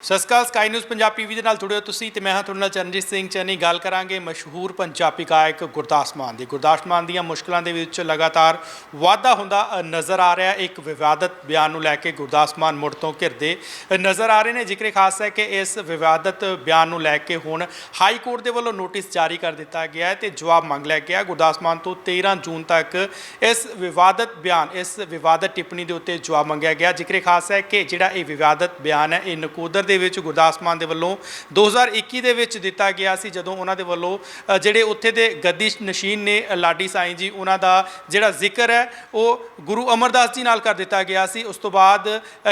ਸਤਿ ਸ਼੍ਰੀ ਅਕਾਲ ਸਕਾਈ ਨਿਊਜ਼ ਪੰਜਾਬ ਟੀਵੀ ਦੇ ਨਾਲ ਜੁੜਿਓ ਤੁਸੀਂ ਤੇ ਮੈਂ ਹਾਂ ਤੁਹਾਡੇ ਨਾਲ ਚਰਨਜੀਤ ਸਿੰਘ ਚੰਨੀ ਗੱਲ ਕਰਾਂਗੇ ਮਸ਼ਹੂਰ ਪੰਜਾਬੀ ਗਾਇਕ ਗੁਰਦਾਸ ਮਾਨ ਦੀ। ਗੁਰਦਾਸ ਮਾਨ ਦੀਆਂ ਮੁਸ਼ਕਲਾਂ ਦੇ ਵਿੱਚ ਲਗਾਤਾਰ ਵਾਧਾ ਹੁੰਦਾ ਨਜ਼ਰ ਆ ਰਿਹਾ। ਇੱਕ ਵਿਵਾਦਤ ਬਿਆਨ ਨੂੰ ਲੈ ਕੇ ਗੁਰਦਾਸ ਮਾਨ ਮੁੜ ਤੋਂ ਘਿਰਦੇ ਨਜ਼ਰ ਆ ਰਹੇ ਨੇ। ਜ਼ਿਕਰ ਖਾਸ ਹੈ ਕਿ ਇਸ ਵਿਵਾਦਤ ਬਿਆਨ ਨੂੰ ਲੈ ਕੇ ਹੁਣ ਹਾਈ ਕੋਰਟ ਦੇ ਵੱਲੋਂ ਨੋਟਿਸ ਜਾਰੀ ਕਰ ਦਿੱਤਾ ਗਿਆ ਹੈ ਤੇ ਜਵਾਬ ਮੰਗ ਲਿਆ ਗਿਆ। ਗੁਰਦਾਸ ਮਾਨ ਤੋਂ 13 ਜੂਨ ਤੱਕ ਇਸ ਵਿਵਾਦਤ ਬਿਆਨ, ਇਸ ਵਿਵਾਦਤ ਟਿੱਪਣੀ ਦੇ ਉੱਤੇ ਜਵਾਬ ਮੰਗਿਆ ਗਿਆ। ਜ਼ਿਕਰ ਖਾਸ ਹੈ ਕਿ ਜਿਹੜਾ ਇਹ ਵਿਵਾਦਤ ਬਿਆਨ ਹੈ, ਇਹ ਨਕੋਦਰ ਦੇ ਵਿੱਚ ਗੁਰਦਾਸ ਮਾਨ ਦੇ ਵੱਲੋਂ 2021 ਦੇ ਵਿੱਚ ਦਿੱਤਾ ਗਿਆ ਸੀ, ਜਦੋਂ ਉਹਨਾਂ ਦੇ ਵੱਲੋਂ ਜਿਹੜੇ ਉੱਥੇ ਦੇ ਗੱਦੀ ਨਸ਼ੀਨ ਨੇ ਲਾਡੀ ਸਾਈਂ ਜੀ, ਉਹਨਾਂ ਦਾ ਜਿਹੜਾ ਜ਼ਿਕਰ ਹੈ, ਉਹ ਗੁਰੂ ਅਮਰਦਾਸ ਜੀ ਨਾਲ ਕਰ ਦਿੱਤਾ ਗਿਆ ਸੀ। ਉਸ ਤੋਂ ਬਾਅਦ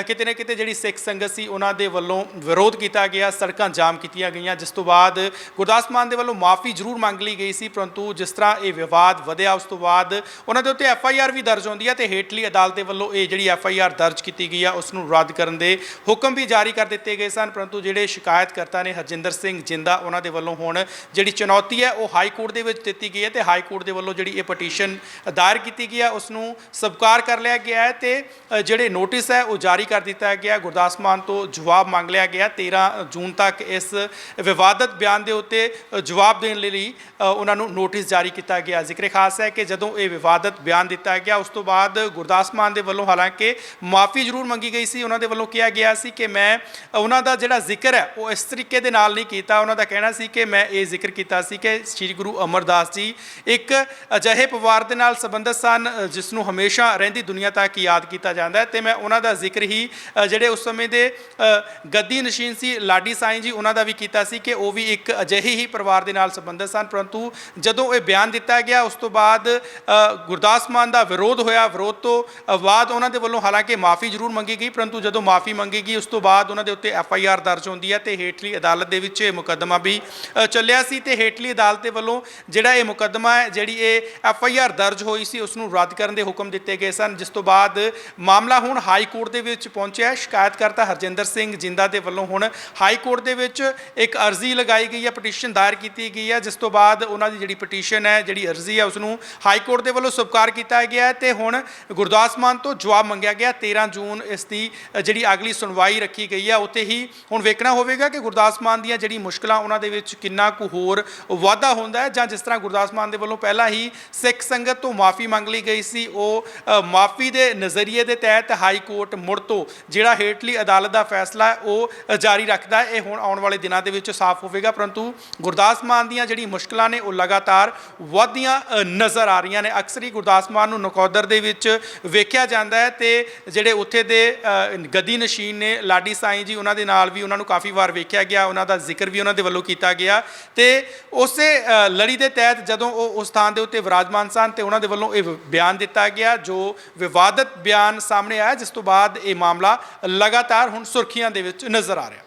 ਕਿਤੇ ਨਾ ਕਿਤੇ ਜਿਹੜੀ ਸਿੱਖ ਸੰਗਤ ਸੀ, ਉਹਨਾਂ ਦੇ ਵੱਲੋਂ ਵਿਰੋਧ ਕੀਤਾ ਗਿਆ, ਸੜਕਾਂ ਜਾਮ ਕੀਤੀਆਂ ਗਈਆਂ, ਜਿਸ ਤੋਂ ਬਾਅਦ ਗੁਰਦਾਸ ਮਾਨ ਦੇ ਵੱਲੋਂ ਮਾਫੀ ਜ਼ਰੂਰ ਮੰਗ ਲਈ ਗਈ ਸੀ, ਪਰੰਤੂ ਜਿਸ ਤਰ੍ਹਾਂ ਇਹ ਵਿਵਾਦ ਵਧਿਆ, ਉਸ ਤੋਂ ਬਾਅਦ ਉਹਨਾਂ ਦੇ ਉੱਤੇ ਐਫ ਆਈ ਆਰ ਵੀ ਦਰਜ ਹੁੰਦੀ ਹੈ ਤੇ ਹੇਠਲੀ ਅਦਾਲਤ ਦੇ ਵੱਲੋਂ ਇਹ ਜਿਹੜੀ ਐਫ ਆਈ ਆਰ ਦਰਜ ਕੀਤੀ ਗਈ ਆ, ਉਸ ਨੂੰ ਰੱਦ ਕਰਨ ਦੇ ਹੁਕਮ ਵੀ ਜਾਰੀ ਕਰ ਦਿੱਤੇ ਗਏ ਸਨ, ਪਰੰਤੂ ਜਿਹੜੇ ਸ਼ਿਕਾਇਤਕਰਤਾ ਨੇ ਹਰਜਿੰਦਰ ਸਿੰਘ ਜਿੰਦਾ ਉਹਨਾਂ ਦੇ ਵੱਲੋਂ ਹੁਣ ਜਿਹੜੀ ਚੁਣੌਤੀ ਹੈ, ਉਹ ਹਾਈ ਕੋਰਟ ਦੇ ਵਿੱਚ ਦਿੱਤੀ ਗਈ ਹੈ ਤੇ ਹਾਈ ਕੋਰਟ ਦੇ ਵੱਲੋਂ ਜਿਹੜੀ ਇਹ ਪਟੀਸ਼ਨ ਦਾਇਰ ਕੀਤੀ ਗਈ ਹੈ ਉਸ ਨੂੰ ਸਵੀਕਾਰ ਕਰ ਲਿਆ ਗਿਆ ਹੈ ਤੇ ਜਿਹੜੇ ਨੋਟਿਸ ਹੈ, ਉਹ ਜਾਰੀ ਕਰ ਦਿੱਤਾ ਗਿਆ ਗੁਰਦਾਸ ਮਾਨ ਤੋਂ ਜਵਾਬ ਮੰਗ ਲਿਆ ਗਿਆ 13 ਜੂਨ ਤੱਕ ਇਸ ਵਿਵਾਦਤ ਬਿਆਨ ਦੇ ਉੱਤੇ ਜਵਾਬ ਦੇਣ ਲਈ ਉਹਨਾਂ ਨੂੰ ਨੋਟਿਸ ਜਾਰੀ ਕੀਤਾ ਗਿਆ। ਜ਼ਿਕਰ ਖਾਸ ਹੈ ਕਿ ਜਦੋਂ ਇਹ ਵਿਵਾਦਤ ਬਿਆਨ ਦਿੱਤਾ ਗਿਆ, ਉਸ ਤੋਂ ਬਾਅਦ ਗੁਰਦਾਸ ਮਾਨ ਦੇ ਵੱਲੋਂ ਹਾਲਾਂਕਿ ਮਾਫੀ ਜ਼ਰੂਰ ਮੰਗੀ ਗਈ ਸੀ। ਉਹਨਾਂ ਦੇ ਵੱਲੋਂ ਕਿਹਾ ਗਿਆ ਸੀ ਕਿ ਮੈਂ ਉਹਨਾਂ ਦਾ ਜਿਹੜਾ ਜ਼ਿਕਰ ਹੈ, ਉਹ ਇਸ ਤਰੀਕੇ ਦੇ ਨਾਲ ਨਹੀਂ ਕੀਤਾ। ਉਹਨਾਂ ਦਾ ਕਹਿਣਾ ਸੀ ਕਿ ਮੈਂ ਇਹ ਜ਼ਿਕਰ ਕੀਤਾ ਸੀ ਕਿ ਸ੍ਰੀ ਗੁਰੂ ਅਮਰਦਾਸ ਜੀ ਇੱਕ ਅਜਿਹੇ ਪਰਿਵਾਰ ਦੇ ਨਾਲ ਸੰਬੰਧਿਤ ਸਨ, ਜਿਸ ਨੂੰ ਹਮੇਸ਼ਾ ਰਹਿੰਦੀ ਦੁਨੀਆ ਤੱਕ ਯਾਦ ਕੀਤਾ ਜਾਂਦਾ ਹੈ। ਤੇ ਮੈਂ ਉਹਨਾਂ ਦਾ ਜ਼ਿਕਰ ਹੀ ਜਿਹੜੇ ਉਸ ਸਮੇਂ ਦੇ ਗੱਦੀ ਨਸ਼ੀਨ ਸੀ, ਲਾਡੀ ਸਾਈਂ ਜੀ, ਉਹਨਾਂ ਦਾ ਵੀ ਕੀਤਾ ਸੀ ਕਿ ਉਹ ਵੀ ਇੱਕ ਅਜਿਹੇ ਹੀ ਪਰਿਵਾਰ ਦੇ ਨਾਲ ਸੰਬੰਧਿਤ ਸਨ। ਪਰੰਤੂ ਜਦੋਂ ਇਹ ਬਿਆਨ ਦਿੱਤਾ ਗਿਆ, ਉਸ ਤੋਂ ਬਾਅਦ ਗੁਰਦਾਸ ਮਾਨ ਦਾ ਵਿਰੋਧ ਹੋਇਆ। ਵਿਰੋਧ ਤੋਂ ਬਾਅਦ ਉਹਨਾਂ ਦੇ ਵੱਲੋਂ ਹਾਲਾਂਕਿ ਮਾਫੀ ਜ਼ਰੂਰ ਮੰਗੀ ਗਈ, ਪਰੰਤੂ ਜਦੋਂ ਮਾਫੀ ਮੰਗੀ ਗਈ, ਉਸ ਤੋਂ ਬਾਅਦ ਉਹਨਾਂ ਦੇ ਉੱਤੇ ਐਫ ਆਈ ਆਰ ਦਰਜ ਹੁੰਦੀ ਹੈ ਤੇ ਹੇਠਲੀ ਅਦਾਲਤ ਦੇ ਵਿੱਚ ਇਹ ਮੁਕੱਦਮਾ ਵੀ ਚੱਲਿਆ ਸੀ ਤੇ ਹੇਠਲੀ ਅਦਾਲਤ ਦੇ ਵੱਲੋਂ ਜਿਹੜਾ ਇਹ ਮੁਕੱਦਮਾ ਹੈ, ਜਿਹੜੀ ਇਹ ਐਫ ਆਈ ਆਰ ਦਰਜ ਹੋਈ ਸੀ, ਉਸ ਨੂੰ ਰੱਦ ਕਰਨ ਦੇ ਹੁਕਮ ਦਿੱਤੇ ਗਏ ਸਨ, ਜਿਸ ਤੋਂ ਬਾਅਦ ਮਾਮਲਾ ਹੁਣ ਹਾਈ ਕੋਰਟ ਦੇ ਵਿੱਚ ਪਹੁੰਚਿਆ ਹੈ। ਸ਼ਿਕਾਇਤਕਰਤਾ ਹਰਜਿੰਦਰ ਸਿੰਘ ਜਿੰਦਾ ਦੇ ਵੱਲੋਂ ਹੁਣ ਹਾਈ ਕੋਰਟ ਦੇ ਵਿੱਚ ਇੱਕ ਅਰਜ਼ੀ ਲਗਾਈ ਗਈ ਹੈ, ਪਟੀਸ਼ਨ ਦਾਇਰ ਕੀਤੀ ਗਈ ਹੈ, ਜਿਸ ਤੋਂ ਬਾਅਦ ਉਹਨਾਂ ਦੀ ਜਿਹੜੀ ਪਟੀਸ਼ਨ ਹੈ, ਜਿਹੜੀ ਅਰਜ਼ੀ ਹੈ, ਉਸ ਨੂੰ ਹਾਈ ਕੋਰਟ ਦੇ ਵੱਲੋਂ ਸਵੀਕਾਰ ਕੀਤਾ ਗਿਆ ਹੈ ਤੇ ਹੁਣ ਗੁਰਦਾਸ ਮਾਨ ਤੋਂ ਜਵਾਬ ਮੰਗਿਆ ਗਿਆ। 13 ਜੂਨ ਇਸ ਦੀ ਜਿਹੜੀ ਅਗਲੀ ਸੁਣਵਾਈ ਰੱਖੀ ਗਈ ਹੈ, ਉੱਥੇ ਹੀ ਹੁਣ ਵੇਖਣਾ ਹੋਵੇਗਾ ਕਿ ਗੁਰਦਾਸ ਮਾਨ ਦੀਆਂ ਜਿਹੜੀ ਮੁਸ਼ਕਲਾਂ, ਉਹਨਾਂ ਦੇ ਵਿੱਚ ਕਿੰਨਾ ਕੁ ਹੋਰ ਵਾਧਾ ਹੁੰਦਾ ਹੈ, ਜਾਂ ਜਿਸ ਤਰ੍ਹਾਂ ਗੁਰਦਾਸ ਮਾਨ ਦੇ ਵੱਲੋਂ ਪਹਿਲਾਂ ਹੀ ਸਿੱਖ ਸੰਗਤ ਤੋਂ ਮਾਫੀ ਮੰਗ ਲਈ ਗਈ ਸੀ, ਉਹ ਮਾਫੀ ਦੇ ਨਜ਼ਰੀਏ ਦੇ ਤਹਿਤ ਹਾਈ ਕੋਰਟ ਮੁੜ ਤੋਂ ਜਿਹੜਾ ਹੇਠਲੀ ਅਦਾਲਤ ਦਾ ਫੈਸਲਾ ਉਹ ਜਾਰੀ ਰੱਖਦਾ ਹੈ। ਇਹ ਹੁਣ ਆਉਣ ਵਾਲੇ ਦਿਨਾਂ ਦੇ ਵਿੱਚ ਸਾਫ਼ ਹੋਵੇਗਾ, ਪਰੰਤੂ ਗੁਰਦਾਸ ਮਾਨ ਦੀਆਂ ਜਿਹੜੀ ਮੁਸ਼ਕਲਾਂ ਨੇ, ਉਹ ਲਗਾਤਾਰ ਵਧਦੀਆਂ ਨਜ਼ਰ ਆ ਰਹੀਆਂ ਨੇ। ਅਕਸਰ ਹੀ ਗੁਰਦਾਸ ਮਾਨ ਨੂੰ ਨਕੋਦਰ ਦੇ ਵਿੱਚ ਵੇਖਿਆ ਜਾਂਦਾ ਹੈ ਤੇ ਜਿਹੜੇ ਉੱਥੇ ਦੇ ਗੱਦੀ ਨਸ਼ੀਨ ਨੇ, ਲਾਡੀ ਸਾਈਂ ਜੀ, ਉਹਨਾਂ ਦੇ ਨਾਲ ਵੀ ਉਹਨਾਂ ਨੂੰ ਕਾਫੀ ਵਾਰ ਵੇਖਿਆ ਗਿਆ, ਉਹਨਾਂ ਦਾ ਜ਼ਿਕਰ ਵੀ ਉਹਨਾਂ ਦੇ ਵੱਲੋਂ ਕੀਤਾ ਗਿਆ ਤੇ ਉਸੇ ਲੜੀ ਦੇ ਤਹਿਤ ਜਦੋਂ ਉਹ ਉਸ ਥਾਂ ਦੇ ਉੱਤੇ ਵਿਰਾਜਮਾਨ ਸਨ ਤੇ ਉਹਨਾਂ ਦੇ ਵੱਲੋਂ ਇਹ ਬਿਆਨ ਦਿੱਤਾ ਗਿਆ, ਜੋ ਵਿਵਾਦਤ ਬਿਆਨ ਸਾਹਮਣੇ ਆਇਆ, ਜਿਸ ਤੋਂ ਬਾਅਦ ਇਹ ਮਾਮਲਾ ਲਗਾਤਾਰ ਹੁਣ ਸੁਰਖੀਆਂ ਦੇ ਵਿੱਚ ਨਜ਼ਰ ਆ ਰਿਹਾ।